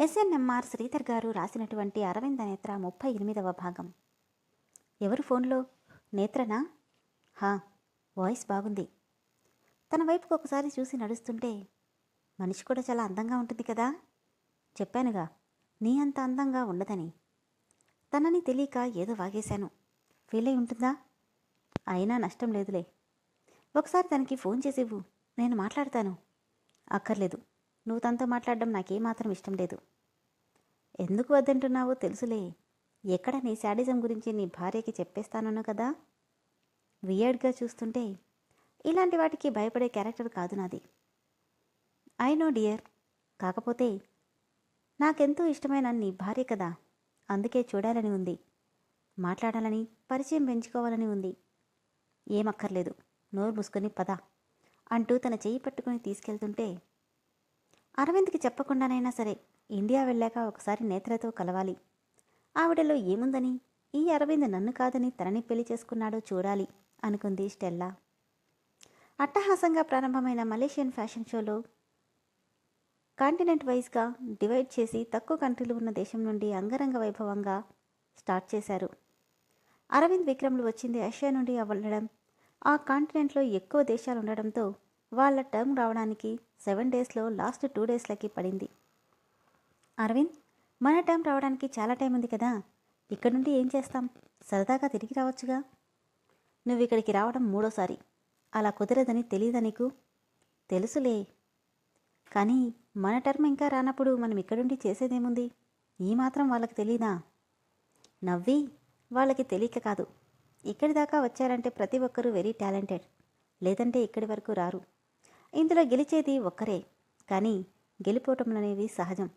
SNMR Sridhar గారు రాసినటువంటి అరవింద నేత్ర ముప్పై ఎనిమిదవ భాగం. ఎవరు ఫోన్లో? నేత్రనా? హా వాయిస్ బాగుంది. తన వైపుకు ఒకసారి చూసి నడుస్తుంటే మనిషి కూడా చాలా అందంగా ఉంటుంది కదా? చెప్పానుగా నీ అంత అందంగా ఉండదని. తనని తెలియక ఏదో వాగేశాను. ఫీల్ అయి ఉంటుందా? అయినా నష్టం లేదులే. ఒకసారి తనకి ఫోన్ చేసివ్వు నేను మాట్లాడతాను. అక్కర్లేదు. నువ్వు తనతో మాట్లాడడం నాకేమాత్రం ఇష్టం లేదు. ఎందుకు వద్దంటున్నావో తెలుసులే. ఎక్కడ నీ శాడిజం గురించి నీ భార్యకి చెప్పేస్తానను కదా? వియర్డ్గా చూస్తుంటే ఇలాంటి వాటికి భయపడే క్యారెక్టర్ కాదు నాది. I know dear. కాకపోతే నాకెంతో ఇష్టమైన నీ భార్య కదా. అందుకే చూడాలని ఉంది. మాట్లాడాలని పరిచయం పెంచుకోవాలని ఉంది. ఏమక్కర్లేదు. నోరు మూసుకొని పద. అంటూ తన చేయి పట్టుకుని తీసుకెళ్తుంటే అరవింద్కి చెప్పకుండానైనా సరే ఇండియా వెళ్ళాక ఒకసారి నేత్రతో కలవాలి. ఆవిడలో ఏముందని? ఈ అరవింద్ నన్ను కాదని తనని పెళ్ళి చేసుకున్నాడో చూడాలి అనుకుంది స్టెల్లా. అట్టహాసంగా ప్రారంభమైన మలేషియన్ ఫ్యాషన్ షోలో కాంటినెంట్ వైజ్గా డివైడ్ చేసి తక్కువ కంట్రీలు ఉన్న దేశం నుండి అంగరంగ వైభవంగా స్టార్ట్ చేశారు. అరవింద్ విక్రమ్లు వచ్చింది ఆసియా నుండి అవ్వడం ఆ కాంటినెంట్లో ఎక్కువ దేశాలు ఉండడంతో వాళ్ళ టర్మ్ రావడానికి సెవెన్ డేస్లో లాస్ట్ టూ డేస్లకి పడింది. అరవింద్ మన టైం రావడానికి చాలా టైం ఉంది కదా ఇక్కడ నుండి ఏం చేస్తాం? సరదాగా తిరిగి రావచ్చుగా? నువ్వు ఇక్కడికి రావడం మూడోసారి. అలా కుదరదని తెలియదా నీకు? తెలుసులే. కానీ మన టర్మ్ ఇంకా రానప్పుడు మనం ఇక్కడుండి చేసేదేముంది? ఈ మాత్రం వాళ్ళకి తెలీదా? నవ్వి వాళ్ళకి తెలియక కాదు. ఇక్కడి దాకా వచ్చారంటే ప్రతి ఒక్కరూ వెరీ టాలెంటెడ్. లేదంటే ఇక్కడి వరకు రారు. ఇందులో గెలిచేది ఒక్కరే కానీ గెలిపోవటం అనేది సహజం.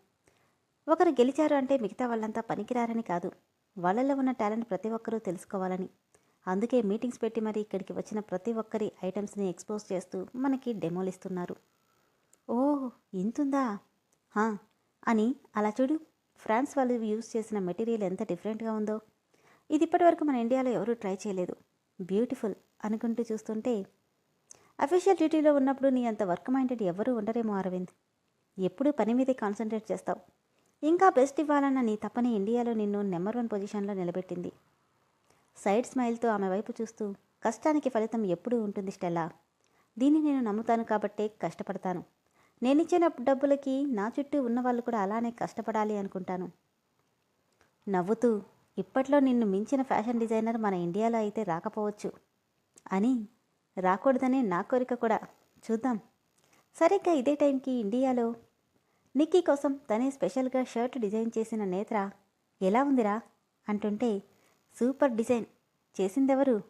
ఒకరు గెలిచారు అంటే మిగతా వాళ్ళంతా పనికిరారని కాదు. వాళ్ళల్లో ఉన్న టాలెంట్ ప్రతి ఒక్కరూ తెలుసుకోవాలని. అందుకే మీటింగ్స్ పెట్టి మరి ఇక్కడికి వచ్చిన ప్రతి ఒక్కరి ఐటమ్స్ని ఎక్స్పోజ్ చేస్తూ మనకి డెమోలు ఇస్తున్నారు. ఓ ఇంతుందా? హా అని అలా చూడు. ఫ్రాన్స్ వాళ్ళు యూజ్ చేసిన మెటీరియల్ ఎంత డిఫరెంట్గా ఉందో. ఇది ఇప్పటివరకు మన ఇండియాలో ఎవరూ ట్రై చేయలేదు. బ్యూటిఫుల్ అనుకుంటూ చూస్తుంటే అఫీషియల్ డ్యూటీలో ఉన్నప్పుడు నీ అంత వర్క్ మైండెడ్ ఎవరూ ఉండరేమో అరవింద్. ఎప్పుడూ పని మీదే కాన్సన్ట్రేట్ చేస్తావు. ఇంకా బెస్ట్ ఇవ్వాలన్న నీ తప్పని ఇండియాలో నిన్ను నెంబర్ వన్ పొజిషన్లో నిలబెట్టింది. సైడ్ స్మైల్తో ఆమె వైపు చూస్తూ కష్టానికి ఫలితం ఎప్పుడూ ఉంటుంది స్టెల్లా. దీన్ని నేను నమ్ముతాను కాబట్టే కష్టపడతాను. నేనిచ్చిన డబ్బులకి నా చుట్టూ ఉన్నవాళ్ళు కూడా అలానే కష్టపడాలి అనుకుంటాను. నవ్వుతూ ఇప్పట్లో నిన్ను మించిన ఫ్యాషన్ డిజైనర్ మన ఇండియాలో అయితే రాకపోవచ్చు. అని రాకూడదనే నా కోరిక కూడా. చూద్దాం. సరిగ్గా ఇదే టైంకి ఇండియాలో. నిక్కీ కోసం తనే స్పెషల్గా షర్ట్ డిజైన్ చేసిన నేత్ర ఎలా ఉందిరా? అంటుంటే సూపర్ డిజైన్. చేసిందెవరు?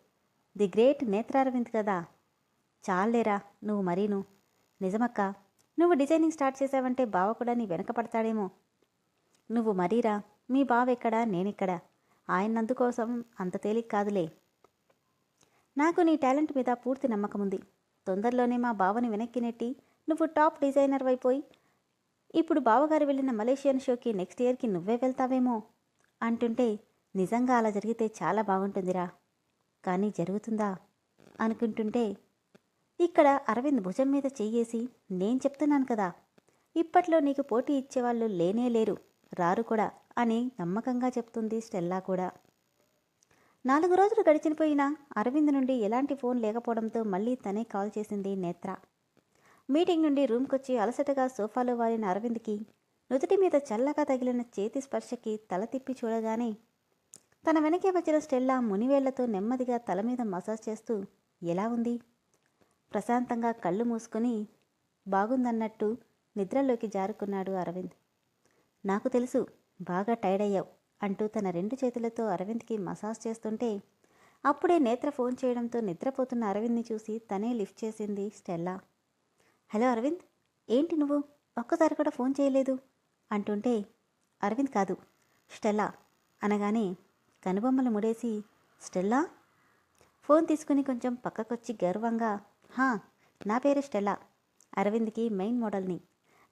ది గ్రేట్ నేత్రారవింద్ కదా. చాలేరా నువ్వు మరీను. నిజమక్క నువ్వు డిజైనింగ్ స్టార్ట్ చేసావంటే బావ కూడా నీ వెనకపడతాడేమో నువ్వు మరీరా? మీ బావ ఎక్కడా? నేనెక్కడా? ఆయనందుకోసం అంత తేలిక కాదులే. నాకు నీ టాలెంట్ మీద పూర్తి నమ్మకం ఉంది. తొందరలోనే మా బావని వెనక్కి నెట్టి నువ్వు టాప్ డిజైనర్ అయిపోయి ఇప్పుడు బావగారు వెళ్ళిన మలేషియన్ షోకి నెక్స్ట్ ఇయర్కి నువ్వే వెళ్తావేమో అంటుంటే నిజంగా అలా జరిగితే చాలా బాగుంటుందిరా. కానీ జరుగుతుందా? అనుకుంటుంటే ఇక్కడ అరవింద్ భుజం మీద చెయ్యేసి నేను చెప్తున్నాను కదా ఇప్పట్లో నీకు పోటీ ఇచ్చేవాళ్ళు లేనే లేరు రారు కూడా అని నమ్మకంగా చెప్తుంది స్టెల్లా కూడా. నాలుగు రోజులు గడిచిపోయినా అరవింద్ నుండి ఎలాంటి ఫోన్ లేకపోవడంతో మళ్ళీ తనే కాల్ చేసింది నేత్ర. మీటింగ్ నుండి రూమ్కొచ్చి అలసటగా సోఫాలో వాలిన అరవింద్కి నుదుటి మీద చల్లగా తగిలిన చేతి స్పర్శకి తల తిప్పి చూడగానే తన వెనకే వచ్చిన స్టెల్లా మునివేళ్ళతో నెమ్మదిగా తల మీద మసాజ్ చేస్తూ ఎలా ఉంది? ప్రశాంతంగా కళ్ళు మూసుకొని బాగుందన్నట్టు నిద్రలోకి జారుకున్నాడు అరవింద్. నాకు తెలుసు బాగా టైర్డ్ అయ్యావు. అంటూ తన రెండు చేతులతో అరవింద్కి మసాజ్ చేస్తుంటే అప్పుడే నేత్ర ఫోన్ చేయడంతో నిద్రపోతున్న అరవింద్ని చూసి తనే లిఫ్ట్ చేసింది స్టెల్లా. హలో అరవింద్ ఏంటి నువ్వు? ఒక్కసారి కూడా ఫోన్ చేయలేదు? అంటుంటే అరవింద్ కాదు స్టెల్లా అనగానే కనుబొమ్మలు ముడేసి స్టెల్లా? ఫోన్ తీసుకుని కొంచెం పక్కకొచ్చి గర్వంగా హా నా పేరు స్టెల్లా అరవింద్కి మెయిన్ మోడల్ని.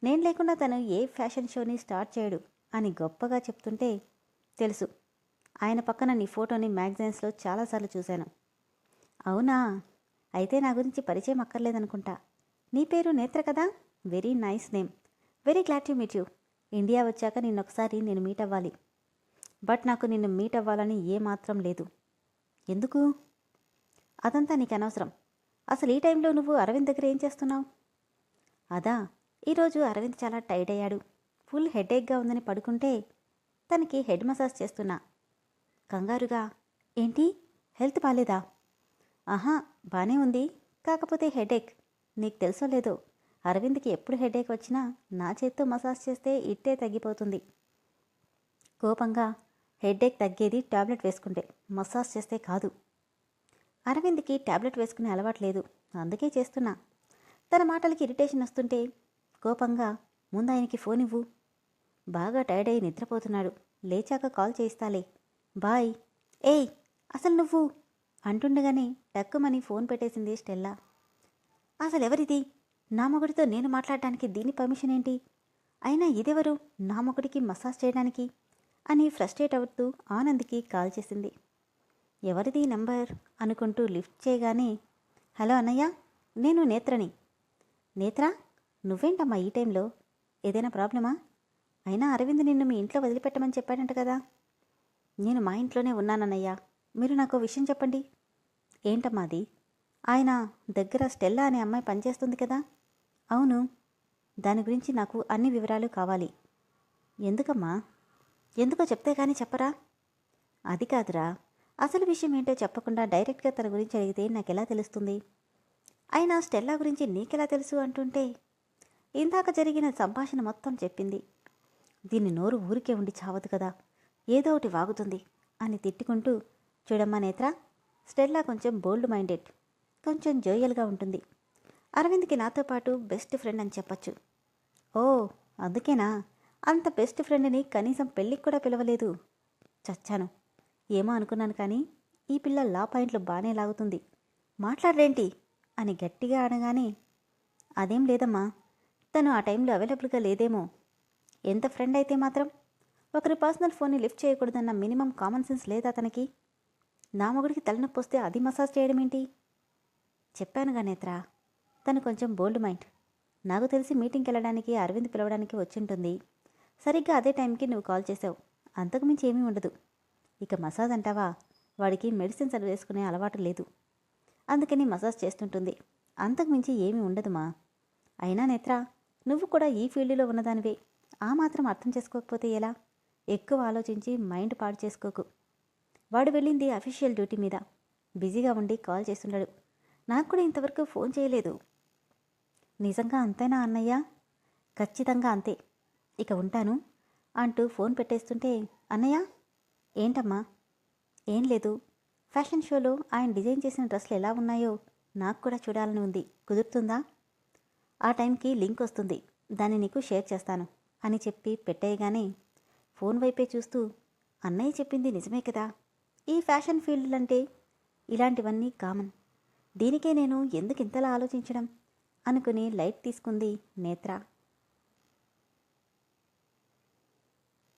నేను లేకుండా తను ఏ ఫ్యాషన్ షోని స్టార్ట్ చేయడు అని గొప్పగా చెప్తుంటే తెలుసు. ఆయన పక్కన నీ ఫోటోని మ్యాగజైన్స్లో చాలాసార్లు చూశాను. అవునా? అయితే నా గురించి పరిచయం అక్కర్లేదనుకుంటా. నీ పేరు నేత్ర కదా? Very nice name. Very glad to meet you. India వచ్చాక నిన్నొకసారి నేను మీట్ అవ్వాలి. బట్ నాకు నిన్ను మీట్ అవ్వాలని ఏమాత్రం లేదు. ఎందుకు? అదంతా నీకు అనవసరం. అసలు ఈ టైంలో నువ్వు అరవింద్ దగ్గర ఏం చేస్తున్నావు? అదా ఈరోజు అరవింద్ చాలా టైర్డ్ అయ్యాడు. ఫుల్ హెడేక్గా ఉందని పడుకుంటే తనకి హెడ్ మసాజ్ చేస్తున్నా. కంగారుగా ఏంటి? హెల్త్ బాగాలేదా ఆహా బాగానే ఉంది. కాకపోతే హెడేక్. నీకు తెలుసో లేదో? అరవింద్కి ఎప్పుడు హెడేక్ వచ్చినా నా చేత్తో మసాజ్ చేస్తే ఇట్టే తగ్గిపోతుంది. కోపంగా హెడేక్ తగ్గేది టాబ్లెట్ వేసుకుంటే. మసాజ్ చేస్తే కాదు. అరవింద్కి టాబ్లెట్ వేసుకునే అలవాటు లేదు. అందుకే చేస్తున్నా. తన మాటలకి ఇరిటేషన్ వస్తుంటే కోపంగా ముందు ఆయనకి ఫోన్ ఇవ్వు. బాగా టైర్డ్ అయి నిద్రపోతున్నాడు. లేచాక కాల్ చేయిస్తాలే. బాయ్. ఏయ్ అసలు నువ్వు? అంటుండగానే టక్కుమని ఫోన్ పెట్టేసింది స్టెల్లా. అసలు ఎవరిది నా మొగుడితో నేను మాట్లాడటానికి దీని పర్మిషన్ ఏంటి అయినా ఇదెవరు? నా మొగుడికి మసాజ్ చేయడానికి? అని ఫ్రస్ట్రేట్ అవుతూ ఆనంద్కి కాల్ చేసింది. ఎవరిది నంబర్? అనుకుంటూ లిఫ్ట్ చేయగానే హలో అన్నయ్య నేను నేత్రని. నేత్ర నువ్వేంటమ్మా ఈ టైంలో? ఏదైనా ప్రాబ్లమా? అయినా అరవింద్ నిన్ను మీ ఇంట్లో వదిలిపెట్టమని చెప్పాడంట కదా. నేను మా ఇంట్లోనే ఉన్నానన్నయ్యా. మీరు నాకు విషయం చెప్పండి. ఏంటమ్మా అది? ఆయన దగ్గర స్టెల్లా అనే అమ్మాయి పనిచేస్తుంది కదా? అవును. దాని గురించి నాకు అన్ని వివరాలు కావాలి. ఎందుకమ్మా? ఎందుకో చెప్తే కానీ చెప్పరా? అది కాదురా. అసలు విషయం ఏంటో చెప్పకుండా డైరెక్ట్గా తన గురించి అడిగితే నాకెలా తెలుస్తుంది? అయినా స్టెల్లా గురించి నీకెలా తెలుసు అంటుంటే ఇందాక జరిగిన సంభాషణ మొత్తం చెప్పింది. దీన్ని నోరు ఊరికే ఉండి చావదు కదా. ఏదో ఒకటి వాగుతుంది అని తిట్టుకుంటూ చూడమ్మా నేత్ర స్టెల్లా కొంచెం బోల్డ్ మైండెడ్ కొంచెం జోయల్గా ఉంటుంది. అరవింద్కి నాతో పాటు బెస్ట్ ఫ్రెండ్ అని చెప్పచ్చు. ఓ అందుకేనా? అంత బెస్ట్ ఫ్రెండ్ని కనీసం పెళ్ళికి కూడా పిలవలేదు. చచ్చాను. ఏమో అనుకున్నాను కానీ ఈ పిల్ల లా పాయింట్లు బాగానే లాగుతుంది. మాట్లాడరేంటి? అని గట్టిగా అనగానే అదేం లేదమ్మా. తను ఆ టైంలో అవైలబుల్గా లేదేమో. ఎంత ఫ్రెండ్ అయితే మాత్రం ఒకరి పర్సనల్ ఫోన్ని లిఫ్ట్ చేయకూడదన్న మినిమం కామన్ సెన్స్ లేదా అతనికి? నా మొగుడికి తలనొప్పి వస్తే అది మసాజ్ చేయడం ఏంటి? చెప్పానుగా నేత్ర తను కొంచెం బోల్డ్ మైండ్ నాకు తెలిసి మీటింగ్కి వెళ్ళడానికి అరవింద్ పిలవడానికి వచ్చింటుంది సరిగ్గా అదే టైంకి నువ్వు కాల్ చేసావు. అంతకుమించి ఏమీ ఉండదు. ఇక మసాజ్ అంటావా? వాడికి మెడిసిన్స్ అది వేసుకునే అలవాటు లేదు. అందుకని మసాజ్ చేస్తుంటుంది. అంతకుమించి ఏమీ ఉండదుమా? అయినా నేత్ర నువ్వు కూడా ఈ ఫీల్డ్లో ఉన్నదానివే. ఆ మాత్రం అర్థం చేసుకోకపోతే ఎలా? ఎక్కువ ఆలోచించి మైండ్ పాడు చేసుకోకు. వాడు వెళ్ళింది అఫీషియల్ డ్యూటీ మీద. బిజీగా ఉండి కాల్ చేస్తున్నాడు నాకు కూడా ఇంతవరకు ఫోన్ చేయలేదు. నిజంగా అంతేనా అన్నయ్య? ఖచ్చితంగా అంతే. ఇక ఉంటాను అంటూ ఫోన్ పెట్టేస్తుంటే అన్నయ్య ఏంటమ్మా? ఏం లేదు. ఫ్యాషన్ షోలో ఆయన డిజైన్ చేసిన డ్రెస్సులు ఎలా ఉన్నాయో నాకు కూడా చూడాలని ఉంది. కుదురుతుందా? ఆ టైంకి లింక్ వస్తుంది. దాన్ని నీకు షేర్ చేస్తాను. అని చెప్పి పెట్టేయగానే ఫోన్ వైపే చూస్తూ అన్నయ్య చెప్పింది నిజమే కదా. ఈ ఫ్యాషన్ ఫీల్డ్లంటే ఇలాంటివన్నీ కామన్. దీనికే నేను ఎందుకు ఇంతలా ఆలోచించడం? అనుకుని లైట్ తీసుకుంది నేత్ర.